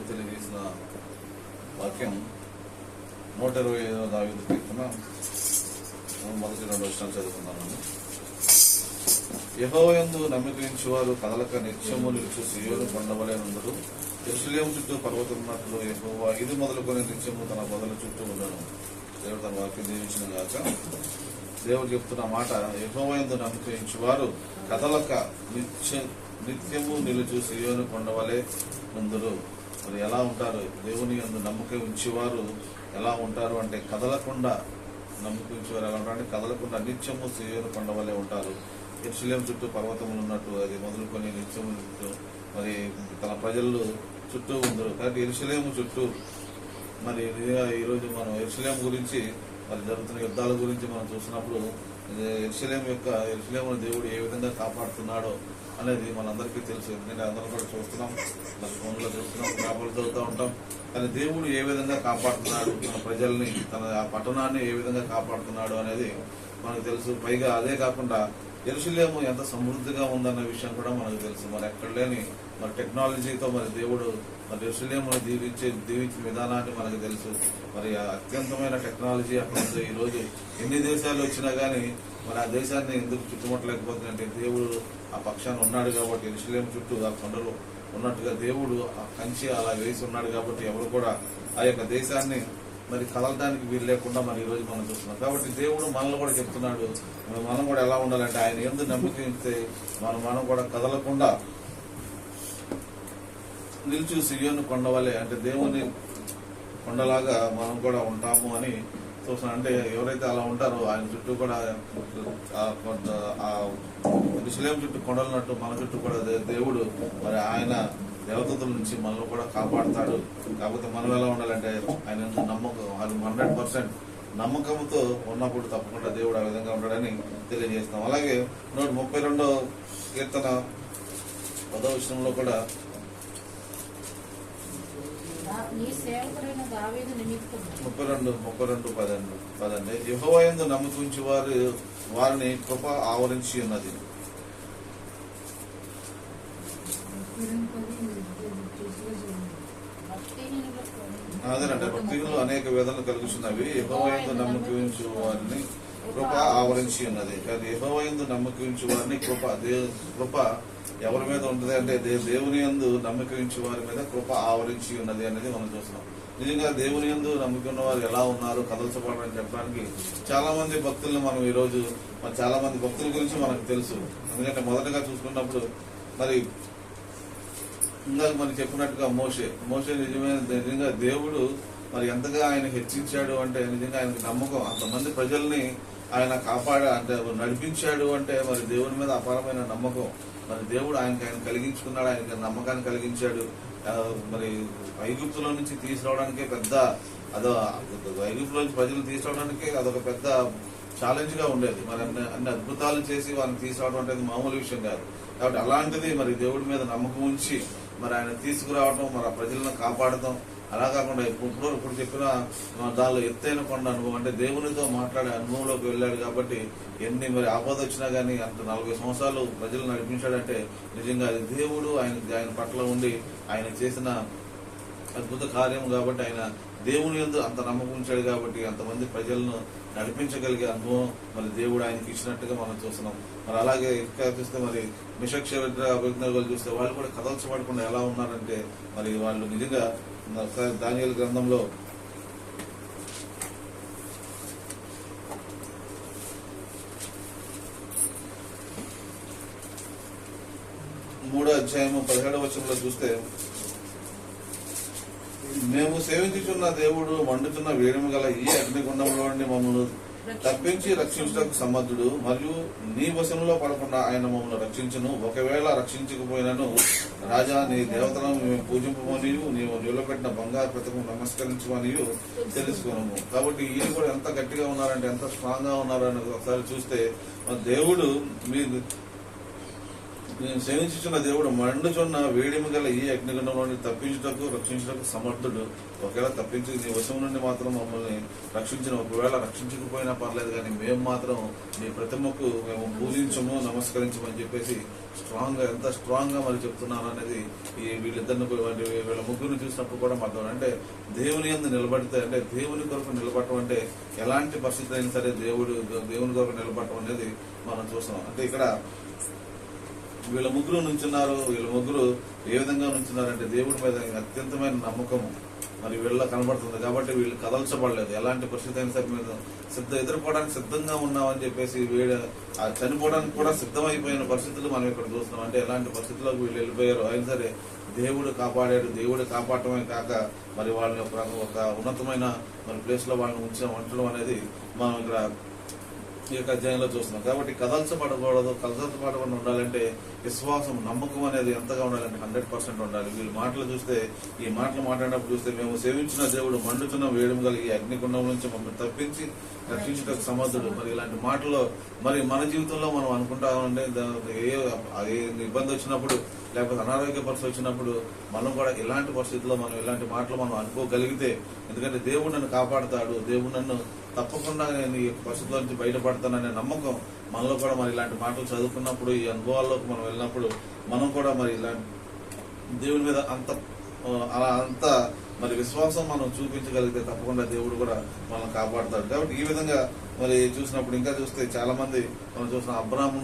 ప్రభు చేసిన వాక్యం నూట ఇరవై ఐదవ దావిద కీర్తన. మొదటి రెండు వర్షాలు చదువుకున్నాను యహోయందు నమ్మికరించి వారు కదలక నిత్యము నిలుచు సియోను కొండవలేనందుడు ఎరుసలేం చుట్టూ పర్వతున్నట్లు యెహోవా ఇది మొదలుకొని నిత్యము తన బదుల చుట్టూ ఉండను. దేవుడు తన వాక్యం దీవించిన గాక దేవుడు చెప్తున్న మాట యహోవయందు నమ్మకించి వారు కదలక నిత్య నిత్యము నిలుచు సియోను కొండవలే ముందురు మరి ఎలా ఉంటారు? దేవుని అందు నమ్మకం ఉంచేవారు ఎలా ఉంటారు అంటే కదలకుండా నమ్మకం ఉంచేవారు ఎలా ఉంటారు అంటే కదలకుండా నిత్యము సియోను కొండవలే ఉంటారు. ఎరుసలేం చుట్టూ పర్వతములు ఉన్నట్టు అది మొదలుకొని నిత్యము చుట్టూ మరి తన ప్రజలు చుట్టూ ఉందరు. కాబట్టి ఎరుసలేము చుట్టూ మరి ఈరోజు మనం ఎరుసలేం గురించి మరి జరుగుతున్న యుద్ధాల గురించి మనం చూసినప్పుడు ఎరుసలేం యొక్క ఎరుసలేమును దేవుడు ఏ విధంగా కాపాడుతున్నాడో అనేది మనందరికీ తెలుసు. ఎందుకంటే అందరం కూడా చూస్తున్నాం మన ఫోన్లో చూస్తున్నాం పేపర్లు చదువుతూ ఉంటాం. కానీ దేవుడు ఏ విధంగా కాపాడుతున్నాడు తన ప్రజల్ని తన ఆ పట్టణాన్ని ఏ విధంగా కాపాడుతున్నాడు అనేది మనకు తెలుసు. పైగా అదే కాకుండా ఎరుసలేము ఎంత సమృద్ధిగా ఉందన్న విషయం కూడా మనకు తెలుసు. మరి ఎక్కడ లేని మరి టెక్నాలజీతో మరి దేవుడు మరి ఎరుసలేమును దీవించే దీవించిన విధానాన్ని మనకు తెలుసు. మరి ఆ అత్యంతమైన టెక్నాలజీ అక్కడ ఉంది. ఈ ఎన్ని దేశాలు వచ్చినా కానీ మరి ఆ దేశాన్ని ఎందుకు చుట్టుముట్టలేకపోతుందంటే దేవుడు ఆ పక్షాన్ని ఉన్నాడు కాబట్టి ఋషులేం చుట్టూ ఆ కొండలు ఉన్నట్టుగా దేవుడు ఆ కంచి అలా వేసి ఉన్నాడు కాబట్టి ఎవరు కూడా ఆ యొక్క దేశాన్ని మరి కదలడానికి వీలు లేకుండా మరి ఈరోజు మనం చూస్తున్నాం. కాబట్టి దేవుడు మనల్ని కూడా చెప్తున్నాడు. మనం కూడా ఎలా ఉండాలంటే ఆయన ఎందుకు నమ్మకం ఇస్తే మనం మనం కూడా కదలకుండా నిలిచి సియోను కొండవలే అంటే దేవుని కొండలాగా మనం కూడా ఉంటాము అని చూస్తున్నాం. అంటే ఎవరైతే అలా ఉంటారో ఆయన చుట్టూ కూడా కొంత కొండ- ఆ చుట్టూ కొండలున్నట్టు మన చుట్టూ కూడా దేవుడు మరి ఆయన దేవతల నుంచి మనల్ని కూడా కాపాడుతాడు. కాకపోతే మనం ఎలా ఉండాలంటే ఆయన నమ్మకం అది హండ్రెడ్ పర్సెంట్ నమ్మకంతో ఉన్నప్పుడు తప్పకుండా దేవుడు ఆ విధంగా ఉంటాడని తెలియజేస్తాం అలాగే నూట ముప్పై రెండో కీర్తన పదో విషయంలో కూడా నీ సేవకుడైన దావీదు నిమిత్తం ముప్పై రెండు ముప్పై రెండు పదండి పదండి యహోవయందు నమ్మకించి వారు వారిని కృప ఆవరించి ఉన్నది. అదేనంటే భక్తులు అనేక వేదనలు కలుగుతున్నవి యహోవయందు నమ్మకించు వారిని కృప ఆవరించి ఉన్నది. కానీ యహోవయందు నమ్మకించు వారిని కృప దే- కృప ఎవరి మీద ఉంటుంది అంటే దే- దేవుని యందు నమ్మకించు వారి మీద కృప ఆవరించి ఉన్నది అనేది మనం చూస్తున్నాం. నిజంగా దేవుని యందు నమ్ముకున్న వారు ఎలా ఉన్నారు? కదల్చబడని చెప్పడానికి చాలా మంది భక్తులను మనం ఈ రోజు మరి చాలా మంది భక్తుల గురించి మనకు తెలుసు. ఎందుకంటే మొదటగా చూసుకున్నప్పుడు మరి ఇందాక మనం చెప్పినట్టుగా మోషే మోషే నిజమైన నిజంగా దేవుడు మరి ఎంతగా ఆయన హెచ్చించాడు అంటే నిజంగా ఆయనకు నమ్మకం. అంతమంది ప్రజల్ని ఆయన కాపాడ అంటే నడిపించాడు అంటే మరి దేవుని మీద అపారమైన నమ్మకం. మరి దేవుడు ఆయనకి ఆయన కలిగించుకున్నాడు ఆయనకి నమ్మకాన్ని కలిగించాడు. మరి ఐగుప్తులో నుంచి తీసుకురావడానికే పెద్ద అదో ఐగుప్తులో నుంచి ప్రజలు తీసుకురావడానికే అదొక పెద్ద ఛాలెంజ్గా ఉండేది. మరి అన్ని అన్ని అద్భుతాలు చేసి వాళ్ళని తీసుకురావడం అనేది మామూలు విషయం కాదు. కాబట్టి అలాంటిది మరి దేవుడి మీద నమ్మకం ఉంచి మరి ఆయన తీసుకురావడం మరి ప్రజలను కాపాడటం అలా కాకుండా ఇప్పుడు ఇప్పుడు చెప్పిన దానిలో ఎత్తైన కొండ అనుభవం అంటే దేవునితో మాట్లాడే అనుభవంలోకి వెళ్ళాడు కాబట్టి ఎన్ని మరి ఆపద వచ్చినా కానీ అంత నలభై సంవత్సరాలు ప్రజలు నడిపించాడంటే నిజంగా అది దేవుడు ఆయన ఆయన పట్ల ఉండి ఆయన చేసిన అద్భుత కార్యం కాబట్టి ఆయన దేవుని ఎందు అంత నమ్మకం ఉంచాడు కాబట్టి అంతమంది ప్రజలను నడిపించగలిగే అనుభవం మరి దేవుడు ఆయనకి ఇచ్చినట్టుగా మనం చూస్తున్నాం. మరి అలాగే ఇంకా చూస్తే మరి మిషక్ష అభిజ్ఞాలు చూస్తే వాళ్ళు కూడా కదల్చబడకుండా ఎలా ఉన్నారంటే మరి వాళ్ళు నిజంగా దానియల గ్రంథంలో మూడో అధ్యాయము పదిహేడవ వచనంలో చూస్తే మేము సేవించుచున్న దేవుడు మండుతున్న వేడిమి గల ఈ అగ్నిగుండంలో మమ్మల్ని తప్పించి రక్షించటకు సమర్థుడు మరియు నీ వశంలో పడకుండా ఆయన మమ్మల్ని రక్షించును. ఒకవేళ రక్షించకపోయినను రాజా నీ దేవతలను మేము పూజింపమనియు నీవు నిలబెట్టిన బంగారు ప్రతిమ నమస్కరించమనియు తెలుసుకున్నాము కాబట్టి ఈయన కూడా ఎంత గట్టిగా ఉన్నారంటే ఎంత స్ట్రాంగ్గా ఉన్నారని ఒకసారి చూస్తే దేవుడు మీ నేను సేవించుచున్న దేవుడు మండుచున్న వేడిమి గల ఈ అగ్నిగుండంలో తప్పించుటకు రక్షించుటకు సమర్థుడు. ఒకవేళ తప్పించి నీ వశం నుండి మాత్రం మమ్మల్ని రక్షించిన ఒకవేళ రక్షించకపోయినా పర్లేదు కానీ మేము మాత్రం నీ ప్రతిమకు మేము పూజించము నమస్కరించమని చెప్పేసి స్ట్రాంగ్గా ఎంత స్ట్రాంగ్గా మరి చెప్తున్నారు అనేది ఈ వీళ్ళిద్దరిని వీళ్ళ ముగ్గురిని చూసినప్పుడు కూడా మాత్రం అంటే దేవుని ఎందు నిలబడితే అంటే దేవుని కొరకు నిలబడటం అంటే ఎలాంటి పరిస్థితి అయినా సరే దేవుడు దేవుని కొరకు నిలబడటం అనేది మనం చూస్తున్నాం. అంటే ఇక్కడ వీళ్ళ ముగ్గురు నుంచున్నారు వీళ్ళ ముగ్గురు ఏ విధంగా నుంచున్నారంటే దేవుడి మీద అత్యంతమైన నమ్మకము మరి వీళ్ళ కనబడుతుంది కాబట్టి వీళ్ళు కదల్చబడలేదు. ఎలాంటి పరిస్థితి అయినా సరే మేము సిద్ధ ఎదుర్కోవడానికి సిద్ధంగా ఉన్నామని చెప్పేసి వీడు ఆ చనిపోవడానికి కూడా సిద్ధమైపోయిన పరిస్థితులు మనం ఇక్కడ చూస్తున్నాం. అంటే ఎలాంటి పరిస్థితుల్లోకి వీళ్ళు వెళ్ళిపోయారు అయినా సరే దేవుడు కాపాడాడు దేవుడు కాపాడటమే కాక మరి వాళ్ళని ఒక ఒక ఉన్నతమైన మరి ప్లేస్లో వాళ్ళని ఉంచడం ఉంచడం అనేది మనం ఇక్కడ ఈ యొక్క అధ్యాయంలో చూస్తున్నాం. కాబట్టి కదల్చబడకూడదు కదల్చబడకుండా ఉండాలంటే విశ్వాసం నమ్మకం అనేది ఎంతగా ఉండాలంటే హండ్రెడ్ పర్సెంట్ ఉండాలి. వీళ్ళు మాటలు చూస్తే ఈ మాటలు మాట్లాడినప్పుడు చూస్తే మేము సేవించిన దేవుడు మండుతున్న వేయడం కలిగి అగ్నికుండం నుంచి మమ్మల్ని తప్పించి రక్షించడానికి సమర్థుడు. మరి ఇలాంటి మాటలు మరి మన జీవితంలో మనం అనుకుంటా ఉండే ఏ ఏ ఇబ్బంది వచ్చినప్పుడు లేకపోతే అనారోగ్య పరిస్థితి వచ్చినప్పుడు మనం కూడా ఇలాంటి పరిస్థితుల్లో మనం ఇలాంటి మాటలు మనం అనుకోగలిగితే ఎందుకంటే దేవుడు నన్ను కాపాడుతాడు దేవుడు నన్ను తప్పకుండా నేను ఈ పరిస్థితుల నుంచి బయటపడతాననే నమ్మకం మనలో కూడా మరి ఇలాంటి మాటలు చదువుకున్నప్పుడు ఈ అనుభవాల్లోకి మనం వెళ్ళినప్పుడు మనం కూడా మరి ఇలాంటి దేవుని మీద అంత అలా అంత మరి విశ్వాసం మనం చూపించగలిగితే తప్పకుండా దేవుడు కూడా మనం కాపాడుతాడు. కాబట్టి ఈ విధంగా మరి చూసినప్పుడు ఇంకా చూస్తే చాలా మంది మనం చూసిన అబ్రాహ్ము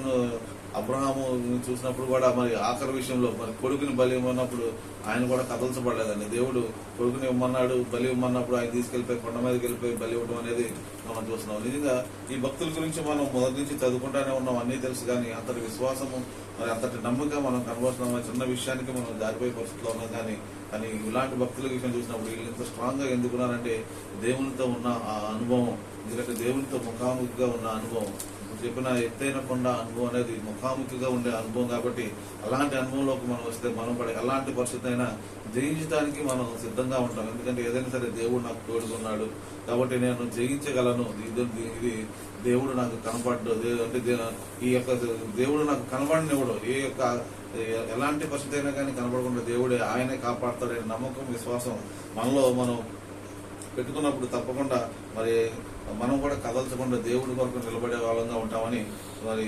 అబ్రహాము చూసినప్పుడు కూడా మరి ఆఖరి విషయంలో మరి కొడుకుని బలి ఇవ్వనప్పుడు ఆయన కూడా కదల్చబడలేదండి. దేవుడు కొడుకుని ఇవ్వమన్నాడు బలి ఇవ్వమన్నప్పుడు ఆయన తీసుకెళ్ళిపోయి కొండ మీదకి వెళ్ళిపోయి బలి ఇవ్వడం అనేది మనం చూస్తున్నాం. నిజంగా ఈ భక్తుల గురించి మనం మొదటి నుంచి చదువుకుంటానే ఉన్నాం. అన్నీ తెలుసు కానీ అంతటి విశ్వాసము మరి అంతటి నమ్మకం మనం కనబడుతున్నాం చిన్న విషయానికి మనం జారిపోయే పరిస్థితిలో ఉన్నాం కానీ కానీ ఇలాంటి భక్తుల విషయం చూసినప్పుడు వీళ్ళు ఇంత స్ట్రాంగ్గా ఎందుకున్నారంటే దేవునితో ఉన్న ఆ అనుభవం ఎందుకంటే దేవునితో ముఖాముఖిగా ఉన్న అనుభవం. చెప్పిన ఎత్తైన కొండ అనుభవం అనేది ముఖాముఖిగా ఉండే అనుభవం కాబట్టి అలాంటి అనుభవంలోకి మనం వస్తే మనం పడే ఎలాంటి పరిస్థితి అయినా జయించడానికి మనం సిద్ధంగా ఉంటాం. ఎందుకంటే ఏదైనా సరే దేవుడు నాకు తోడుకున్నాడు కాబట్టి నేను జయించగలను. ఇది ఇది దేవుడు నాకు కనపడ్డు అంటే దే- ఈ యొక్క దేవుడు నాకు కనబడనివ్వడు ఏ యొక్క ఎలాంటి పరిస్థితి అయినా కానీ కనబడకుండా దేవుడే ఆయనే కాపాడతాడనే నమ్మకం విశ్వాసం మనలో మనం పెట్టుకున్నప్పుడు తప్పకుండా మరి మనం కూడా కదల్చకుండా దేవుడి కొరకు నిలబడే వాళ్ళంగా ఉంటామని మరి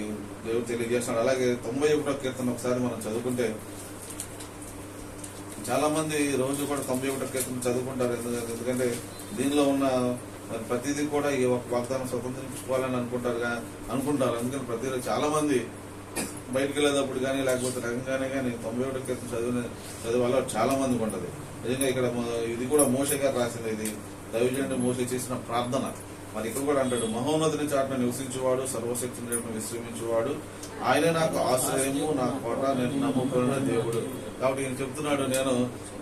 దేవుడు తెలియజేస్తున్నాడు. అలాగే తొంభై ఒకటో కీర్తన ఒకసారి మనం చదువుకుంటే చాలా మంది రోజు కూడా తొంభై ఒకటో కీర్తన చదువుకుంటారు. ఎందుకంటే ఎందుకంటే దీనిలో ఉన్న మరి ప్రతిదీ కూడా ఈ ఒక వాగ్దానం స్వతంత్రించుకోవాలని అనుకుంటారు అనుకుంటారు. అందుకని ప్రతిదీ చాలా మంది బయటకు వెళ్ళేటప్పుడు కానీ లేకపోతే రకంగానే కానీ తొంభై ఒకటో కీర్తన చదివిన చదివే చాలా మందికి ఉంటది. నిజంగా ఇక్కడ ఇది కూడా మోషే గారు రాసింది ఇది. దైవజనుడు మోసే చేసిన ప్రార్థన. మరి ఇక్కడ కూడా అంటాడు మహోన్నతిని చాటున నివసించేవాడు సర్వశక్తిని చాటున విశ్రమించేవాడు. ఆయనే నాకు ఆశ్రయము నా కోట నేను నమ్ముకున్న దేవుడు. కాబట్టి ఈయన చెప్తున్నాడు నేను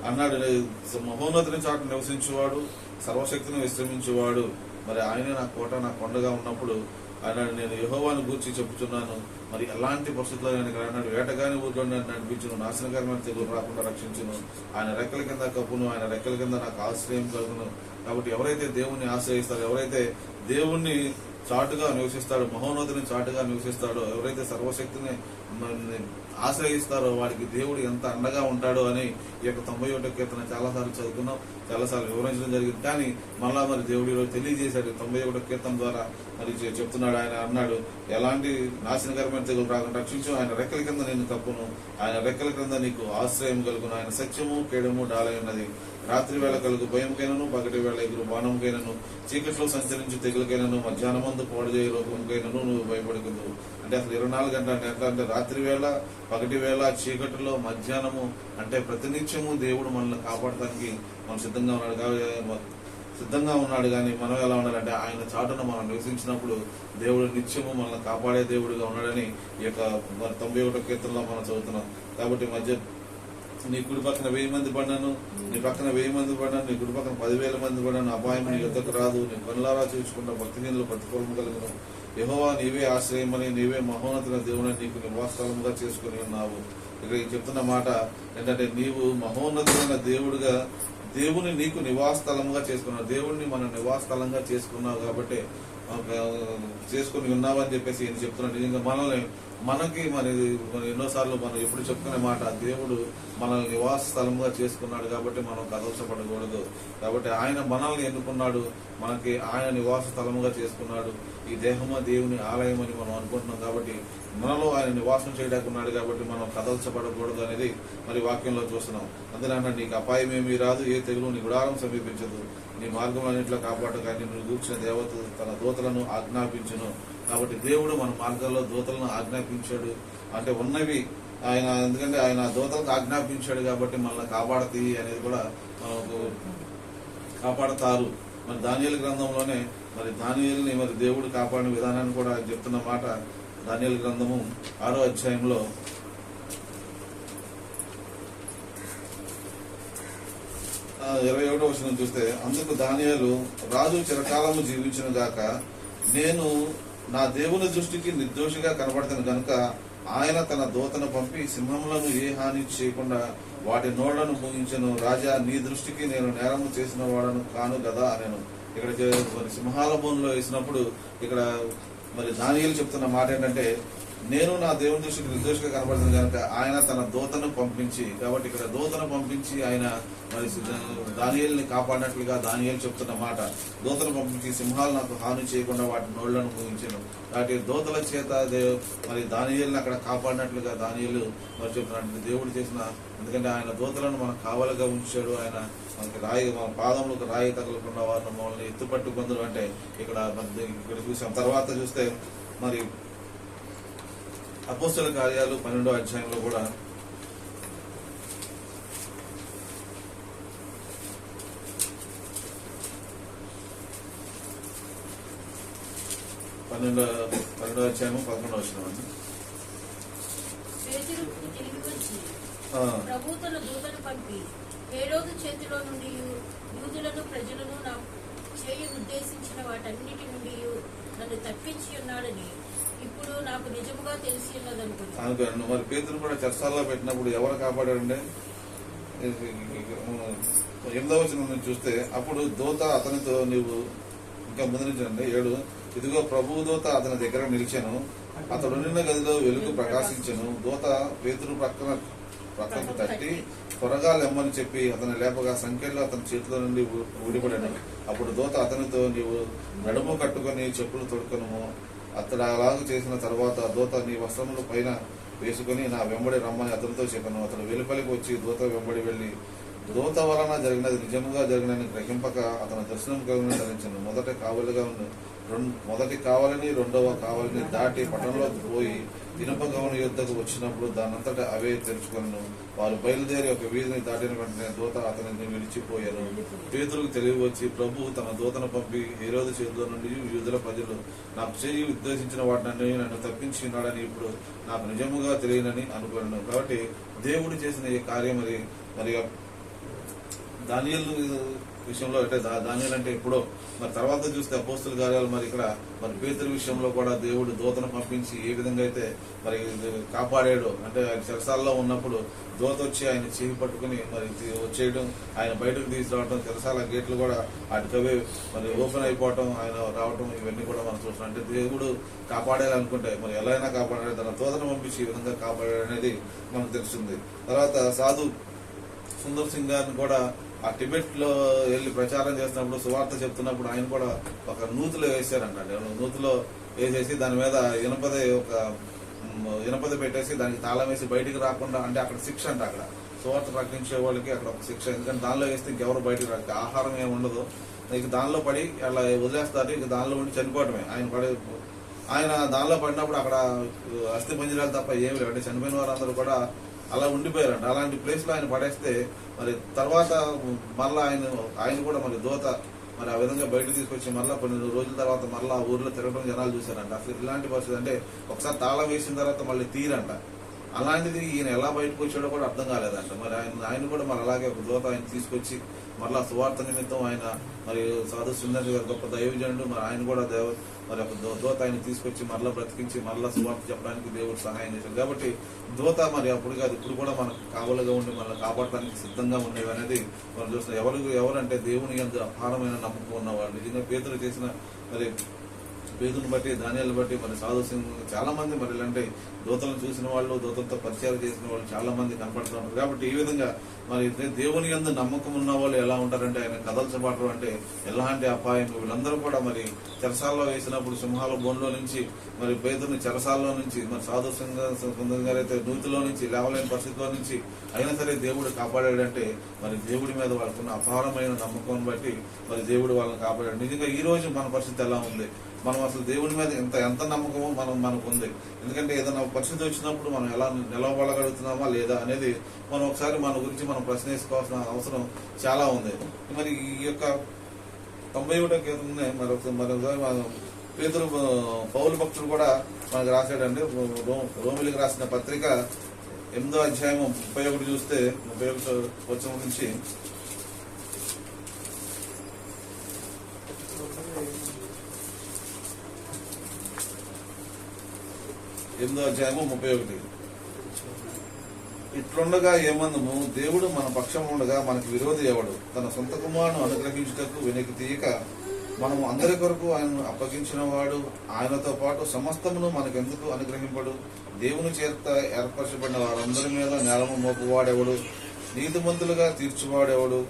అన్నాడు మహోన్నతిని చాటున నివసించేవాడు సర్వశక్తిని విశ్రమించేవాడు. మరి ఆయనే నా కోట నా కొండగా ఉన్నప్పుడు అన్నాడు నేను యహోవాను గూర్చి చెబుతున్నాను. మరి ఎలాంటి పరిస్థితుల్లో నేను అన్నాడు వేటగాని ఊర్లో నన్ను నడిపించును నాశనకరమైన తెగులు రాకుండా రక్షించును. ఆయన రెక్కల కింద కప్పును ఆయన రెక్కల కింద నాకు ఆశ్రయం కలుగును. కాబట్టి ఎవరైతే దేవుణ్ణి ఆశ్రయిస్తారో ఎవరైతే దేవుణ్ణి చాటుగా నివసిస్తాడో మహోన్నతిని చాటుగా నివసిస్తాడో ఎవరైతే సర్వశక్తిని ఆశ్రయిస్తారో వాడికి దేవుడు ఎంత అండగా ఉంటాడో అని ఈ యొక్క తొంభై ఒకటో కీర్తన చాలా సార్లు చదువుకున్నాం చాలాసార్లు వివరించడం జరిగింది. కానీ మళ్ళా మరి దేవుడు ఈరోజు తెలియజేశాడు తొంభై ఒకటో కీర్తన ద్వారా మరి చెప్తున్నాడు. ఆయన అన్నాడు ఎలాంటి నాశనకరమైన తెగులు రాకుండా రక్షించు ఆయన రెక్కల కింద నేను కప్పును ఆయన రెక్కల క్రింద నీకు ఆశ్రయం కలుగును ఆయన సత్యము కేడము డాలై ఉన్నది. రాత్రి వేళ కలుగు భయంకైనను పగటి వేళ ఎగురు బాణంకైనను చీకట్లో సంచరించు తెగులకైనను మధ్యాహ్నమందు పాడు చేయ లోకంకైనను నువ్వు భయపడుకుందు అంటే అసలు ఇరవై నాలుగు గంటల అంటే ఎట్లా అంటే రాత్రి వేళ పగటి వేళ చీకటిలో మధ్యాహ్నము అంటే ప్రతినిత్యము దేవుడు మనల్ని కాపాడటానికి మనం సిద్ధంగా ఉన్నాడు కాబట్టి సిద్ధంగా ఉన్నాడు కానీ మనం ఎలా ఉండాలంటే ఆయన చాటున మనం నివసించినప్పుడు దేవుడు నిత్యము మనల్ని కాపాడే దేవుడిగా ఉన్నాడని ఈ యొక్క తొంభై ఒకటో కీర్తనలో మనం చదువుతున్నాం. కాబట్టి మధ్య నీ కుడి పక్కన వెయ్యి మంది పడ్డాను. నీ పక్కన వెయ్యి మంది పడ్డాను. నీ కుడి పక్కన పదివేల మంది పడ్డాను. అపాయం నీ యుద్ధకు రాదు. నీ కనులారా చూసుకుంటా భక్తి నీళ్ళు ప్రతిఫలం కలుగును. యహోవా నీవే ఆశ్రయమని నీవే మహోన్నతుల దేవుని నీకు నివాసస్థలముగా చేసుకుని ఉన్నావు. ఇక్కడ చెప్తున్న మాట ఏంటంటే నీవు మహోన్నతమైన దేవుడుగా దేవుని నీకు నివాసస్థలముగా చేసుకున్నావు. దేవుడిని మనం నివాసస్థలంగా చేసుకున్నావు కాబట్టి ఒక చేసుకుని ఉన్నావని చెప్పేసి నేను చెప్తున్నాను నిజంగా మనల్ని మనకి మరి మనం ఎన్నోసార్లు మనం ఎప్పుడు చెప్పుకునే మాట దేవుడు మనల్ని నివాస స్థలంగా చేసుకున్నాడు కాబట్టి మనం కదల్చబడకూడదు. కాబట్టి ఆయన మనల్ని ఎన్నుకున్నాడు మనకి ఆయన నివాస స్థలముగా చేసుకున్నాడు. ఈ దేహమా దేవుని ఆలయం అని మనం అనుకుంటున్నాం కాబట్టి మనలో ఆయన నివాసం చేయడానికి ఉన్నాడు కాబట్టి మనం కదల్చబడకూడదు అనేది మరి వాక్యంలో చూస్తున్నాం. అందులో నీకు అపాయం ఏమీ రాదు ఏ తెగులు నీ గుడారం సమీపించదు. నీ మార్గం అన్నింటిలో కాపాడు కానీ నువ్వు కూర్చున్న దేవత తన దూతలను ఆజ్ఞాపించును. కాబట్టి దేవుడు మన మార్గాల్లో దూతలను ఆజ్ఞాపించాడు. అంటే ఉన్నవి ఆయన ఎందుకంటే ఆయన దూతలకు ఆజ్ఞాపించాడు కాబట్టి మనల్ని కాపాడతాయి అనేది కూడా మనకు కాపాడతారు. మరి ధాన్యాల గ్రంథంలోనే మరి ధాన్యాలని మరి దేవుడు కాపాడిన విధానాన్ని కూడా చెప్తున్న మాట ధాన్యాల గ్రంథము ఆరో అధ్యాయంలో. ఇరవై ఒకటో వచ్చిన చూస్తే అందుకు ధాన్యాలు రాజు చిరకాలము జీవించిన గాక నేను నా దేవుని దృష్టికి నిర్దోషిగా కనబడతాను గనుక ఆయన తన దూతను పంపి సింహములను ఏ హాని చేయకుండా వాటి నోళ్ళను ముగించను రాజా నీ దృష్టికి నేను నేరము చేసిన వాడను కాను కదా నేను ఇక్కడ మరి సింహాల భూమిలో వేసినప్పుడు ఇక్కడ మరి దానియలు చెప్తున్న మాట ఏంటంటే నేను నా దేవుని దృష్టికి నిర్దోషిగా కనబడుతుంది కనుక ఆయన తన దోతను పంపించి కాబట్టి ఇక్కడ దూతను పంపించి ఆయన మరి దానియల్ని కాపాడినట్లుగా దానియల్ చెప్తున్న మాట దోతను పంపించి సింహాలు నాకు హాని చేయకుండా వాటి నోళ్ళను ముగించను వాటి దూతల చేత మరి దానియల్ని అక్కడ కాపాడినట్లుగా దానియలు మరి చెప్తున్నాడు దేవుడు చేసిన ఎందుకంటే ఆయన దూతలను మనకు కావలుగా ఉంచాడు. ఆయన మనకి రాయి మన పాదములకు రాయి తగలకుండా వారిని మమ్మల్ని ఎత్తుపట్టు అంటే ఇక్కడ ఇక్కడ చూసాం. తర్వాత చూస్తే మరి అపోస్తల కార్యాలు పన్నెండో అధ్యాయంలో కూడా పన్నెండో పన్నెండో అధ్యాయము పదకొండో వచ్చిన దూతను పంపి హేరోదు చేతిలో నుండి యూదులను ప్రజలను నా చేయ ఉద్దేశించిన వాటన్నిటి నుండి నన్ను తప్పించి ఉన్నాడని ఇప్పుడు నాకు నిజముగా తెలిసి మరి పేతురు కూడా చర్చాల్లో పెట్టినప్పుడు ఎవరు కాపాడాడండి ఎనిమిదవ వచనం చూస్తే అప్పుడు దూత అతనితో నీవు ఇంకా ముందు నుంచి అండి ఏడు ఇదిగో ప్రభు దూత అతని దగ్గర నిలిచాను. అతడు నిన్న గదిలో వెలుగు ప్రకాశించను. దూత పేతురు ప్రక్కన ప్రక్కకు తట్టి త్వరగా లెమ్మని చెప్పి అతని లేపగా సంఖ్యలో అతని చేతిలో నుండి ఊడిపడాను. అప్పుడు దూత అతనితో నీవు నడుము కట్టుకొని చెప్పులు తొడుకను అతడు అలాగ చేసిన తర్వాత దూత నీ వస్త్రముల పైన వేసుకుని నా వెంబడి రమ్మని అతనితో చెప్పాను. అతడు వెలుపలికి వచ్చి దూత వెంబడి వెళ్ళి దూత వలన జరిగినది నిజముగా జరిగినని గ్రహింపక అతను దర్శనం కలిగిన ధరించను మొదట కావలిగా ఉన్న రెండు మొదటి కావాలని రెండవ కావాలని దాటి పట్టణంలోకి పోయి ఇనుప యుద్ధకు వచ్చినప్పుడు దానంతటా అవే తెరుచుకొను వారు బయలుదేరి ఒక వీధిని దాటిన వెంటనే దూత అతనిని విడిచిపోయారు. పేదలకు తెలివి వచ్చి ప్రభు తన దూతను పంపి హేరోదు చేతుల నుండి యూదుల ప్రజలు నాకు చేయి ఉద్దేశించిన వాటిని నన్ను తప్పించినాడని ఇప్పుడు నాకు నిజముగా తెలియనని అనుకున్నాను కాబట్టి దేవుడు చేసిన ఈ కార్యం మరి మరి దానియల్ విషయంలో అంటే దా- దానియల్ అంటే ఎప్పుడో. మరి తర్వాత చూస్తే అపోస్తుల కార్యాలు మరి ఇక్కడ మరి పేతుల విషయంలో కూడా దేవుడు దూతను పంపించి ఏ విధంగా అయితే మరి కాపాడాడు అంటే ఆయన చెరసాల్లో ఉన్నప్పుడు దూత వచ్చి ఆయన చేయి పట్టుకుని మరి వచ్చేయడం ఆయన బయటకు తీసుకురావడం చెరసాల గేట్లు కూడా అటుకవే మరి ఓపెన్ అయిపోవటం ఆయన రావటం ఇవన్నీ కూడా మనం చూస్తున్నాం. అంటే దేవుడు కాపాడాలనుకుంటే మరి ఎలా అయినా కాపాడాడు తన దూతను పంపించి ఈ విధంగా కాపాడాడు అనేది మనకు తెలుస్తుంది. తర్వాత సాధు సుందర్ సింగ్ గారిని కూడా ఆ టిబెట్లో వెళ్ళి ప్రచారం చేస్తున్నప్పుడు సువార్త చెప్తున్నప్పుడు ఆయన కూడా ఒక నూతులో వేశారంట. నూతులో వేసేసి దాని మీద ఇనపది ఒక ఇనపద ఇనపది పెట్టేసి దానికి తాళం వేసి బయటికి రాకుండా అంటే అక్కడ శిక్ష అంట అక్కడ. సువార్త ప్రకటించే వాళ్ళకి అక్కడ ఒక శిక్ష. ఎందుకంటే దానిలో వేస్తే ఇంకెవరు బయటికి రాక ఆహారం ఏమి ఉండదు. ఇక దానిలో పడి అలా వదిలేస్తారు. ఇక దానిలో ఉండి చనిపోవటమే. ఆయన పడే ఆయన దానిలో పడినప్పుడు అక్కడ అస్థి పంజరాలు తప్ప ఏమి లేవు. అంటే చనిపోయిన వారందరూ కూడా అలా ఉండిపోయారంట. అలాంటి ప్లేస్లో ఆయన పడేస్తే మరి తర్వాత మళ్ళా ఆయన ఆయన కూడా మరి దోత మరి ఆ విధంగా బయట తీసుకొచ్చి మళ్ళీ కొన్ని రోజుల తర్వాత మళ్ళీ ఆ ఊర్లో తిరగడం జనాలు చూశారంట. అసలు ఇలాంటి పరిస్థితి అంటే ఒకసారి తాళం వేసిన తర్వాత మళ్ళీ తీరంట. అలాంటిది ఈయన ఎలా బయటకు వచ్చాడో కూడా అర్థం కాలేదంట. మరి ఆయన ఆయన కూడా మరి అలాగే ఒక దోత ఆయన తీసుకొచ్చి మరలా సువార్త నిమిత్తం ఆయన మరి సాధు సుందర్ గారు గొప్ప దైవజనుడు మరి ఆయన కూడా దేవ మరి ఒక దూత దోత ఆయన తీసుకొచ్చి మరలా బ్రతికించి మరలా సువార్త చెప్పడానికి దేవుడు సహాయం చేశాడు. కాబట్టి దూత మరి అప్పుడు కాదు ఇప్పుడు కూడా మనకు కావలుగా ఉండి మనల్ని కాపాడటానికి సిద్ధంగా ఉండేవి అనేది మనం చూస్తున్నాం. ఎవరు ఎవరంటే దేవుని ఎంత అపారమైన నమ్మకం ఉన్నవాళ్ళు. నిజంగా పేదలు చేసిన మరి పేదను బట్టి ధాన్యాలను బట్టి మరి సాధు చాలా మంది మరి ఇలాంటి దూతలను చూసిన వాళ్ళు దూతలతో పరిచయాలు చేసిన వాళ్ళు చాలా మంది కనపడుతున్నారు కాబట్టి ఈ విధంగా మరి దేవుని అందు నమ్మకం ఉన్న వాళ్ళు ఎలా ఉంటారంటే ఆయన కదల్చబడరు అంటే ఎలాంటి అపాయం వీళ్ళందరూ కూడా మరి చెరసాల్లో వేసినప్పుడు సింహాల బోన్లో నుంచి మరి పేదని చెరసాల్లో నుంచి మరి సాధు సింగ అయితే నూతిలో నుంచి లేవలేని పరిస్థితిలో నుంచి అయినా సరే దేవుడు కాపాడాడంటే మరి దేవుడి మీద వాళ్ళకున్న అపారమైన నమ్మకం బట్టి మరి దేవుడు వాళ్ళని కాపాడాడు. నిజంగా ఈ రోజు మన పరిస్థితి ఎలా ఉంది? మనం అసలు దేవుడి మీద ఎంత ఎంత నమ్మకమో మనం మనకు ఉంది ఎందుకంటే ఏదైనా పరిస్థితి వచ్చినప్పుడు మనం ఎలా నిలవబడగలుగుతున్నామా లేదా అనేది మనం ఒకసారి మన గురించి మనం ప్రశ్న వేసుకోవాల్సిన అవసరం చాలా ఉంది. మరి ఈ యొక్క తొంభై ఒకటో కీర్తనే మరొక మరొకసారి మనం పేదలు పౌలు భక్తులు కూడా మనకు రాశాడండి. రోమిలికి రాసిన పత్రిక ఎనిమిదో అధ్యాయం ముప్పై ఒకటి చూస్తే ముప్పై ఒకటి వచ్చిన నుంచి ఎనిమిదో అధ్యాయము ముప్పై ఒకటి ఇట్లుండగా ఏమందము? దేవుడు మన పక్షం ఉండగా మనకు విరోధి ఎవడు? తన సొంత కుమారును అనుగ్రహించుటకు వెనక్కి తీయక మనము అందరి కొరకు ఆయనను అప్పగించిన వాడు ఆయనతో పాటు సమస్తమును మనకెందుకు అనుగ్రహింపడు? దేవుని చేత ఏర్పరచబడిన వారందరి మీద నేలము మోపువాడెవడు? నీతిమంతులుగా తీర్చువాడెవడు?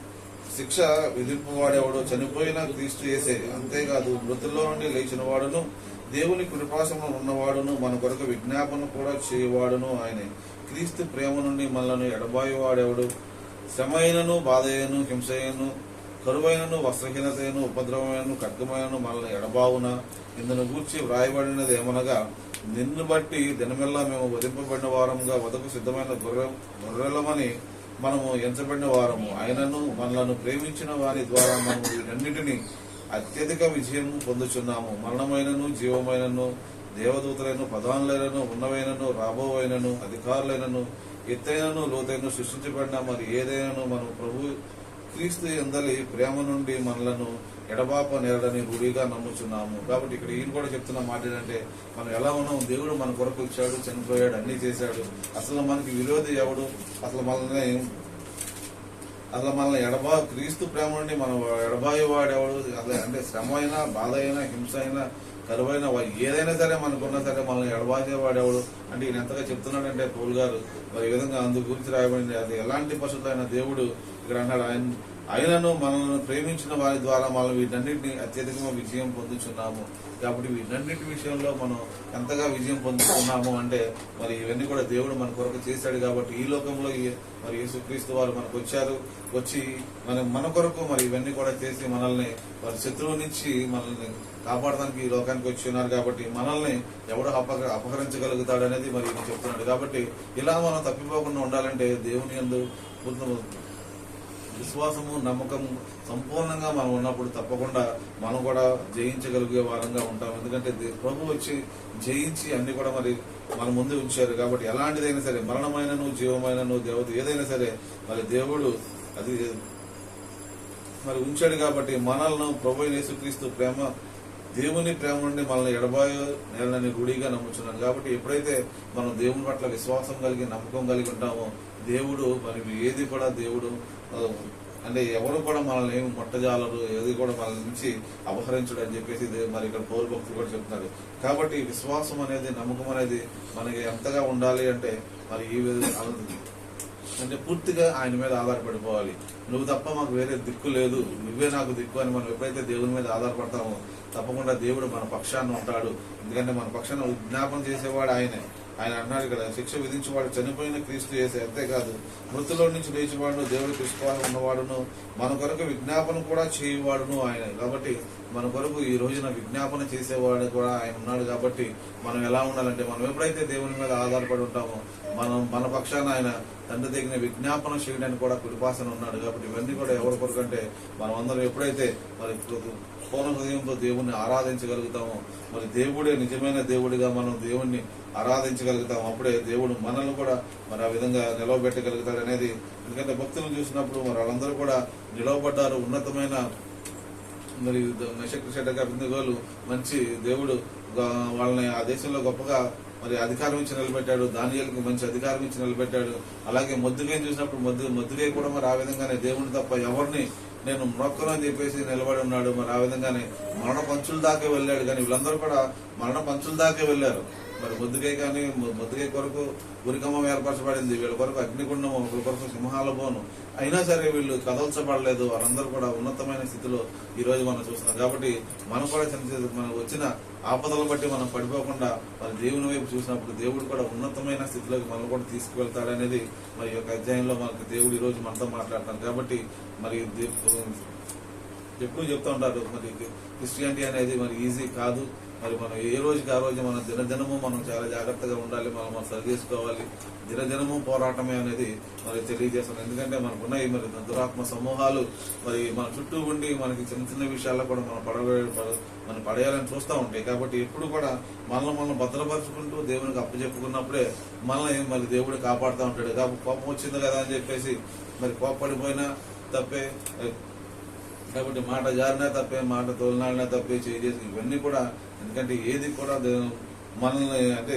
శిక్ష విధింపువాడెవడు? చనిపోయిన క్రీస్తు చేసే అంతేకాదు మృతుల్లో నుండి లేచిన వాడును దేవుని కృపాసంలో ఉన్నవాడును మన కొరకు విజ్ఞాపన కూడా చేయవాడును ఆయనే. క్రీస్తు ప్రేమ నుండి మనలను ఎడబాయువాడెవడు? శ్రమైనను బాధయను హింసయను కరువైనను వస్త్రహీనతయను ఉపద్రవమైనను ఖడ్గమైనను మనల్ని ఎడబావున? ఇందును గూర్చి వ్రాయబడినది ఏమనగా నిన్ను బట్టి దినమెల్లా మేము వధింపబడిన వారముగా వదకు సిద్ధమైన గొర్రె గొర్రెలమని మనము ఎంచబడిన వారము. ఆయనను మనలను ప్రేమించిన వారి ద్వారా మనము వీటన్నిటిని అత్యధిక విజయం పొందుచున్నాము. మరణమైనను జీవమైనను దేవదూతలైన ప్రధానులైనను ఉన్నవైనను రాబోవైనను అధికారులైనను ఎత్తైనను లోతైన సృష్టించబడిన మరి ఏదైనా మనం ప్రభు క్రీస్తు ఎందలి ప్రేమ నుండి మనలను ఎడబాప నేరడని రూఢిగా నమ్ముచున్నాము. కాబట్టి ఇక్కడ ఈయన కూడా చెప్తున్న మాట ఏంటంటే మనం ఎలా ఉన్నాం? దేవుడు మన కొరకు ఇచ్చాడు చనిపోయాడు అన్ని చేశాడు. అసలు మనకి విరోధి ఎవడు? అసలు మనల్ని అసలు మనల్ని ఎడబా క్రీస్తు ప్రేమ నుండి మనం ఎడబాయి వాడేవాడు. అసలు అంటే శ్రమ అయినా బాధ అయినా హింస అయినా కరువైన ఏదైనా సరే మనకున్నా సరే మనల్ని ఎడబాసే వాడేవాడు. అంటే ఈయన ఎంతగా చెప్తున్నాడంటే పౌల్ గారు మరి ఈ విధంగా అందు గురించి రాయబడింది. అది ఎలాంటి పశువులైన దేవుడు? ఇక్కడ అన్నాడు ఆయన ఆయనను మనల్ని ప్రేమించిన వారి ద్వారా మనం వీటన్నిటిని అత్యధికంగా విజయం పొందుచున్నాము. కాబట్టి వీటన్నిటి విషయంలో మనం ఎంతగా విజయం పొందుతున్నాము అంటే మరి ఇవన్నీ కూడా దేవుడు మన కొరకు చేశాడు కాబట్టి ఈ లోకంలో మరి యేసుక్రీస్తు వారు మనకు వచ్చారు. వచ్చి మన మన కొరకు మరి ఇవన్నీ కూడా చేసి మనల్ని వారి శత్రువు నుంచి మనల్ని కాపాడడానికి ఈ లోకానికి వచ్చి ఉన్నారు కాబట్టి మనల్ని ఎవడు అపహ అపహరించగలుగుతాడు అనేది మరి చెప్తున్నాడు. కాబట్టి ఇలా మనం తప్పిపోకుండా ఉండాలంటే దేవుని ఎందు విశ్వాసము నమ్మకము సంపూర్ణంగా మనం ఉన్నప్పుడు తప్పకుండా మనం కూడా జయించగలిగే వారంగా ఉంటాం. ఎందుకంటే దే- ప్రభు వచ్చి జయించి అన్ని కూడా మరి మన ముందు ఉంచారు కాబట్టి ఎలాంటిదైనా సరే మరణమైనను జీవమైనను దేవత ఏదైనా సరే మరి దేవుడు అది మరి ఉంచాడు కాబట్టి మనల్ని ప్రభు యేసుక్రీస్తు ప్రేమ దేవుని ప్రేమ నుండి మనల్ని ఎడబాయో నేలని గుడిగా నమ్ముచున్నాను కాబట్టి ఎప్పుడైతే మనం దేవుని పట్ల విశ్వాసం కలిగి నమ్మకం కలిగి ఉంటామో దేవుడు మరి ఏది కూడా దేవుడు అంటే ఎవరు కూడా మనల్ని ఏమి ముట్టజాలరు ఏది కూడా మనల్ని నుంచి అపహరించడు అని చెప్పేసి మరి ఇక్కడ పౌరు భక్తులు కూడా చెప్తున్నారు. కాబట్టి విశ్వాసం అనేది నమ్మకం అనేది మనకి ఎంతగా ఉండాలి అంటే మరి ఈ విధంగా అంటే పూర్తిగా ఆయన మీద ఆధారపడిపోవాలి. నువ్వు తప్ప మాకు వేరే దిక్కు లేదు. నువ్వే నాకు దిక్కు అని మనం ఎప్పుడైతే దేవుని మీద ఆధారపడతామో తప్పకుండా దేవుడు మన పక్షాన్ని ఉంటాడు. ఎందుకంటే మన పక్షాన్ని విజ్ఞాపన చేసేవాడు ఆయనే. ఆయన అన్నాడు ఇక్కడ శిక్ష విధించేవాడు చనిపోయిన క్రీస్తు చేసే అంతేకాదు. మృతులో నుంచి లేచివాడును దేవుడి ఇష్టవాడు ఉన్నవాడును మన కొరకు విజ్ఞాపన కూడా చేయవాడును ఆయన. కాబట్టి మన కొరకు ఈ రోజున విజ్ఞాపన చేసేవాడు కూడా ఆయన ఉన్నాడు కాబట్టి మనం ఎలా ఉండాలంటే మనం ఎప్పుడైతే దేవుని మీద ఆధారపడి ఉంటామో మనం మన పక్షాన ఆయన తండ్రి దగ్గర విజ్ఞాపన చేయడానికి కూడా కృపాసన ఉన్నాడు కాబట్టి ఇవన్నీ కూడా ఎవరి కొరకు అంటే మనం అందరం ఎప్పుడైతే మరి పూర్ణ హృదయంతో దేవుణ్ణి ఆరాధించగలుగుతామో. మరి దేవుడే నిజమైన దేవుడిగా మనం దేవుణ్ణి ఆరాధించగలుగుతాం అప్పుడే దేవుడు మనల్ని కూడా మరి ఆ విధంగా నిలవబెట్టగలుగుతాడు అనేది ఎందుకంటే భక్తులను చూసినప్పుడు మరి వాళ్ళందరూ కూడా నిలవబడ్డారు. ఉన్నతమైన మరి నశక్తి బిందుగోలు మంచి దేవుడు వాళ్ళని ఆ దేశంలో గొప్పగా మరి అధికారం ఇచ్చి నిలబెట్టాడు. దానియాలకు మంచి అధికారం ఇచ్చి నిలబెట్టాడు. అలాగే మొద్దుగా చూసినప్పుడు మొద్దు మొద్దుగా కూడా మరి ఆ విధంగానే దేవుని తప్ప ఎవరిని నేను మొక్కను అని చెప్పేసి నిలబడి ఉన్నాడు. మరి ఆ విధంగానే మరణ పంచుల దాకా వెళ్ళాడు. కానీ వీళ్ళందరూ కూడా మరణ పంచుల దాకా వెళ్ళారు. మరి ముద్దుకై కానీ ము- ముద్దుకై కొరకు ఉరికమ్మం ఏర్పరచబడింది. వీళ్ళ కొరకు అగ్నిగుండం వీళ్ళ కొరకు సింహాల బోను. అయినా సరే వీళ్ళు కదల్చబడలేదు. వారందరూ కూడా ఉన్నతమైన స్థితిలో ఈ రోజు మనం చూస్తున్నాం. కాబట్టి మనం కూడా చిన్న మనం వచ్చిన ఆపదలు బట్టి మనం పడిపోకుండా మరి దేవుని వైపు చూసినప్పుడు దేవుడు కూడా ఉన్నతమైన స్థితిలోకి మనం కూడా తీసుకువెళ్తాడనేది మరి యొక్క అధ్యాయంలో మనకు దేవుడు ఈరోజు రోజు మనతో మాట్లాడతాం కాబట్టి మరి దే- ఎప్పుడు చెప్తూ ఉంటారు. మరి క్రిస్టియానిటీ అనేది మరి ఈజీ కాదు. మరి మనం ఏ రోజుకి ఆ రోజు మనం దినదినము మనం చాలా జాగ్రత్తగా ఉండాలి మనం మనం సరి చేసుకోవాలి దినదినము పోరాటమే అనేది మరి తెలియజేస్తాను ఎందుకంటే మనకున్నాయి మరి దురాత్మ సమూహాలు. మరి మన చుట్టూ ఉండి మనకి చిన్న చిన్న విషయాల్లో కూడా మనం పడవే మనం పడేయాలని చూస్తూ ఉంటాయి. కాబట్టి ఎప్పుడు కూడా మనల్ని మనం భద్రపరుచుకుంటూ దేవునికి అప్పచెప్పుకున్నప్పుడే మనల్ని మరి దేవుడు కాపాడుతూ ఉంటాడు. కాబట్టి కోపం వచ్చింది కదా అని చెప్పేసి మరి కోపడిపోయినా తప్పే. కాబట్టి మాట జారినా తప్పే మాట తోలినాడినా తప్పే చేసి ఇవన్నీ కూడా ఎందుకంటే ఏది కూడా మనల్ని అంటే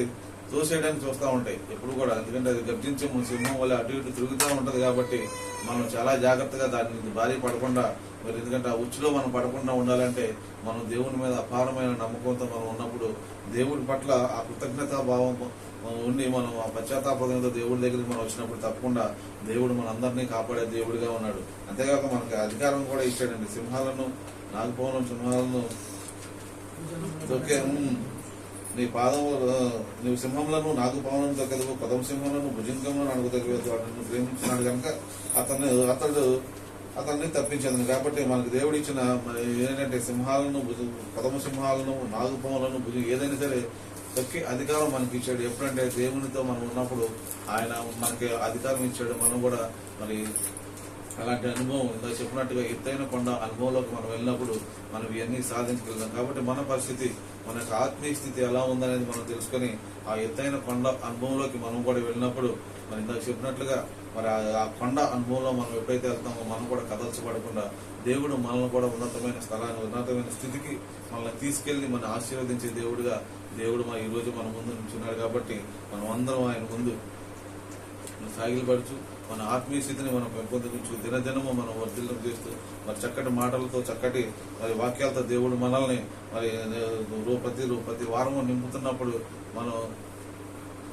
తోసేయడానికి చూస్తూ ఉంటాయి ఎప్పుడు కూడా. ఎందుకంటే అది గర్జించే సింహం వల్ల అటు ఇటు తిరుగుతూ ఉంటుంది కాబట్టి మనం చాలా జాగ్రత్తగా దాని భారీ పడకుండా మరి ఎందుకంటే ఆ ఉచ్చులో మనం పడకుండా ఉండాలంటే మనం దేవుని మీద అపారమైన నమ్మకంతో మనం ఉన్నప్పుడు దేవుడి పట్ల ఆ కృతజ్ఞతా భావం ఉండి మనం ఆ పశ్చాత్తాపదంతో దేవుడి దగ్గరికి మనం వచ్చినప్పుడు తప్పకుండా దేవుడు మనందరినీ కాపాడే దేవుడిగా ఉన్నాడు. అంతేకాక మనకి అధికారం కూడా ఇచ్చాడండి. సింహాలను నాగపోవనం సింహాలను దొక్కే నీ పాదములు నీవు సింహములను నాగపవనం దొక్కదు పదం సింహములను భుజంగములను అడుగుతగలేదు వాటిని ప్రేమించినాడు కనుక అతను అతడు అతన్ని తప్పించదు. కాబట్టి మనకు దేవుడు ఇచ్చిన ఏంటంటే సింహాలను పదమ పదము సింహాలను నాగుపములను భుజం ఏదైనా సరే తొక్కి అధికారం మనకి ఇచ్చాడు ఎప్పుడంటే దేవునితో మనం ఉన్నప్పుడు ఆయన మనకి అధికారం ఇచ్చాడు. మనం కూడా మరి అలాంటి అనుభవం ఇంత చెప్పినట్టుగా ఎత్తైన కొండ అనుభవంలోకి మనం వెళ్ళినప్పుడు మనం ఇవన్నీ సాధించగలుగుతాం కాబట్టి మన పరిస్థితి మన యొక్క ఆత్మీయ స్థితి ఎలా ఉందనేది మనం తెలుసుకొని ఆ ఎత్తైన కొండ అనుభవంలోకి మనం కూడా వెళ్ళినప్పుడు మరి ఇందాక చెప్పినట్లుగా మరి ఆ- కొండ అనుభవంలో మనం ఎప్పుడైతే వెళ్తామో మనం కూడా కదల్చబడకుండా దేవుడు మనల్ని కూడా ఉన్నతమైన స్థలాన్ని ఉన్నతమైన స్థితికి మనల్ని తీసుకెళ్ళి మన ఆశీర్వదించే దేవుడుగా దేవుడు మా ఈరోజు మన ముందు నుంచున్నాడు కాబట్టి మనం అందరం ఆయన ముందు సాగిలపరచు మన ఆత్మీయ స్థితిని మనం పెంపొందించు. దినదినము మనం వర్ధిల్లం చేస్తూ మరి చక్కటి మాటలతో చక్కటి మరి వాక్యాలతో దేవుడు మనల్ని మరి ప్రతి ప్రతి వారము నింపుతున్నప్పుడు మనం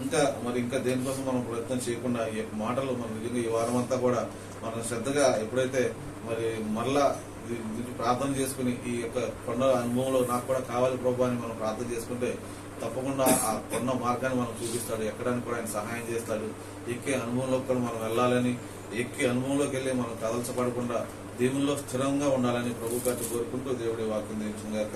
ఇంకా మరి ఇంకా దేనికోసం మనం ప్రయత్నం చేయకుండా ఈ మాటలు మనం నిజంగా ఈ వారం అంతా కూడా మనం శ్రద్ధగా ఎప్పుడైతే మరి మరలా దీన్ని ప్రార్థన చేసుకుని ఈ యొక్క కొండ అనుభవంలో నాకు కూడా కావాలి ప్రభు అని మనం ప్రార్థన చేసుకుంటే తప్పకుండా ఆ కొండ మార్గాన్ని మనం చూపిస్తాడు. ఎక్కడానికి కూడా ఆయన సహాయం చేస్తాడు. ఎక్కే అనుభవంలోకి కూడా మనం వెళ్ళాలని ఎక్కే అనుభవంలోకి వెళ్ళి మనం కదల్చబడకుండా దేవుల్లో స్థిరంగా ఉండాలని ప్రభు గారిని కోరుకుంటూ దేవుడి వాక్యం దించుగాక